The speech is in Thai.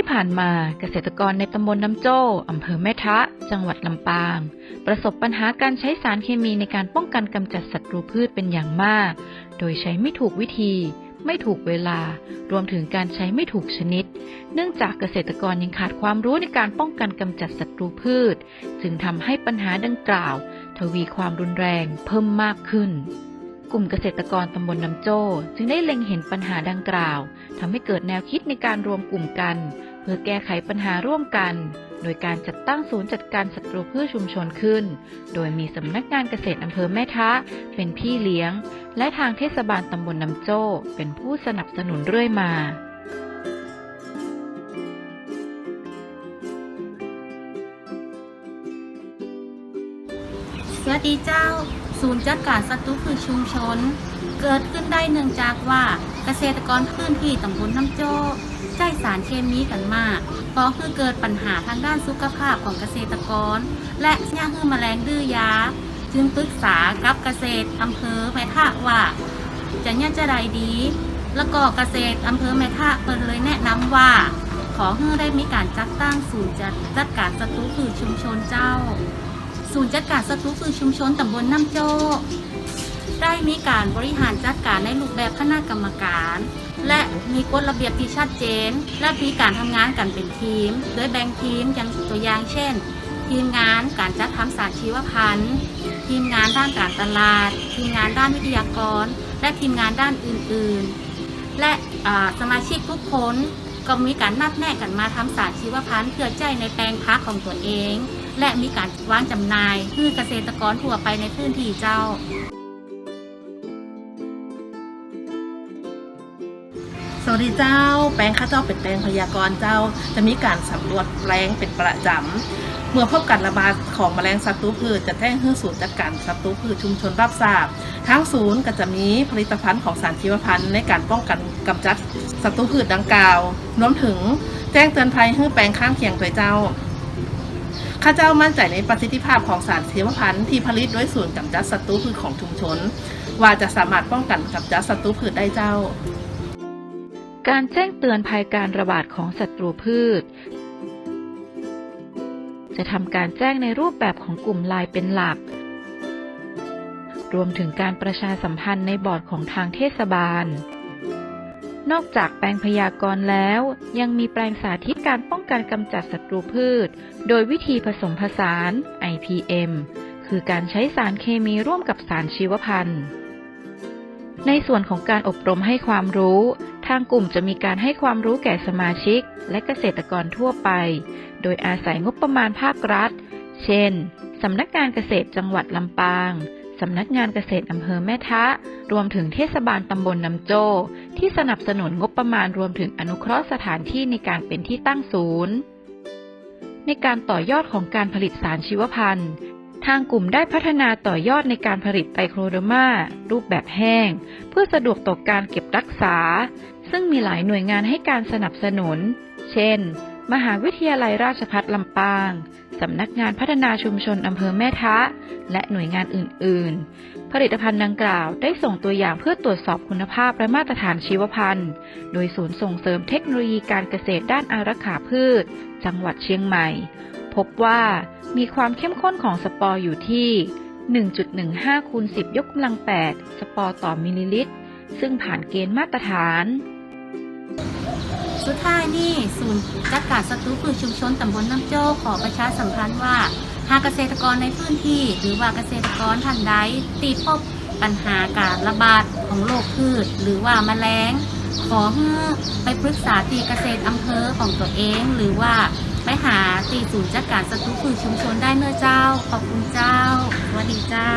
ที่ผ่านมาเกษตรกรในตำบลน้ำโจ้อำเภอแม่ทะ จังหวัดลำปาง ประสบปัญหาการใช้สารเคมีในการป้องกันกำจัดศัตรูพืชเป็นอย่างมาก โดยใช้ไม่ถูกวิธี ไม่ถูกเวลา รวมถึงการใช้ไม่ถูกชนิด เนื่องจากเกษตรกรยังขาดความรู้ในการป้องกันกำจัดศัตรูพืช จึงทำให้ปัญหาดังกล่าว ทวีความรุนแรงเพิ่มมากขึ้นกลุ่มเกษตรกรตำบลน้ำโจ้ จึงได้เล็งเห็นปัญหาดังกล่าวทำให้เกิดแนวคิดในการรวมกลุ่มกัน เพื่อแก้ไขปัญหาร่วมกัน โดยการจัดตั้งศูนย์จัดการศัตรูพืชชุมชนขึ้น โดยมีสำนักงานเกษตรอำเภอแม่ทะ เป็นพี่เลี้ยง และทางเทศบาลตำบลน้ำโจ้ เป็นผู้สนับสนุนเรื่อยมาสวัสดีเจ้า ศูนย์จัดการศัตรูพืชชุมชน เกิดขึ้นได้เนื่องจากว่าเกษตรกรพื้นที่ตำบลน้ำโจ้ ใช้สารเคมีกันมากเพราะคือเกิดปัญหาทางด้านสุขภาพของเกษตรกร และย่าฮือแมลงดื้อยา จึงปรึกษากับเกษตรอำเภอแม่ทะว่า จะเนี่ยจะได้ดี แล้วก็เกษตรอำเภอแม่ทะเปิดเลยแนะนำว่า ขอให้ได้มีการจัดตั้งศูนย์จัดการศัตรูพืชชุมชนเจ้า ศูนย์จัดการศัตรูพืชชุมชนตำบลน้ำโจ ได้มีการบริหารจัดการในรูปแบบคณะกรรมการ และมีกฎระเบียบที่ชัดเจน และมีการทำงานกันเป็นทีม โดยแบ่งทีมอย่างตัวอย่างเช่น ทีมงานการจัดทำสารชีวพันธุ์ ทีมงานด้านการตลาด ทีมงานด้านวิทยากร และทีมงานด้านอื่นๆ และสมาชิกทุกคนก็มีการนัดแนะกันมาทำสารชีวพันธุ์เพื่อใจในแปลงพักของตัวเอง และมีการวางจำหน่ายคือเกษตรกรทั่วไปในพื้นที่เจ้า สวัสดีเจ้า แปลงข้าเจ้าเป็นแปลงพยากรณ์เจ้า จะมีการสำรวจแปลงเป็นประจำ เมื่อพบการระบาดของแมลงศัตรูพืชจะแจ้งให้ศูนย์จัดการศัตรูพืชชุมชนรับทราบ ทั้งศูนย์ก็จะมีผลิตภัณฑ์ของสารชีวพันธุ์ในการป้องกันกำจัดศัตรูพืชดังกล่าวรวมถึงแจ้งเตือนภัยให้แปลงข้างเคียงตัวเจ้าข้าเจ้ามั่นใจในประสิทธิภาพของสารชีวพันธุ์ที่ผลิตด้วยศูนย์กำจัดศัตรูพืชของชุมชน ว่าจะสามารถป้องกันกำจัดศัตรูพืชได้เจ้า การแจ้งเตือนภัยการระบาดของศัตรูพืช จะทำการแจ้งในรูปแบบของกลุ่มไลน์เป็นหลัก รวมถึงการประชาสัมพันธ์ในบอร์ดของทางเทศบาล นอกจากแปลงพยากรณ์แล้ว ยังมีแปลงสาธิตการป้องกันกำจัดศัตรูพืช โดยวิธีผสมผสาน IPM คือการใช้สารเคมีร่วมกับสารชีวพันธุ์ ในส่วนของการอบรมให้ความรู้ ทางกลุ่มจะมีการให้ความรู้แก่สมาชิก และเกษตรกรทั่วไป โดยอาศัยงบประมาณภาครัฐ เช่น สำนักงานเกษตรจังหวัดลำปาง สำนักงานเกษตรอำเภอแม่ทะ รวมถึงเทศบาลตำบลน้ำโจ้ที่สนับสนุนงบประมาณรวมถึงอนุเคราะห์สถานที่ในการเป็นที่ตั้งศูนย์ ในการต่อยอดของการผลิตสารชีวพันธุ์ ทางกลุ่มได้พัฒนาต่อยอดในการผลิตไตรโครโดมารูปแบบแห้ง เพื่อสะดวกต่อการเก็บรักษา ซึ่งมีหลายหน่วยงานให้การสนับสนุน เช่น มหาวิทยาลัยราชภัฏลำปาง สำนักงานพัฒนาชุมชนอำเภอแม่ทะ และหน่วยงานอื่น ๆ ผลิตภัณฑ์ดังกล่าวได้ส่งตัวอย่างเพื่อตรวจสอบคุณภาพและมาตรฐานชีวพันธุ์ โดยศูนย์ส่งเสริมเทคโนโลยีการเกษตรด้านอารักขาพืช จังหวัดเชียงใหม่ พบว่า มีความเข้มข้นของสปอร์อยู่ที่ 1.15คูณ10 ยกกำลัง 8 สปอร์ต่อมิลลิลิตร ซึ่งผ่านเกณฑ์มาตรฐาน สุดท้ายนี่ศูนย์จัดการศัตรูพืชชุมชนตำบลน้ำโจ้ขอประชาสัมพันธ์ว่า หากเกษตรกรในพื้นที่ หรือว่าเกษตรกรท่านใดติดพบปัญหาการระบาดของโรคพืช หรือว่าแมลง ขอให้ไปปรึกษาตีเกษตรอำเภอของตัวเอง หรือว่าไป หาตีศูนย์จักรการสตุคือชุมชนได้เนื้อเจ้า ขอบคุณเจ้าสวัสดีเจ้า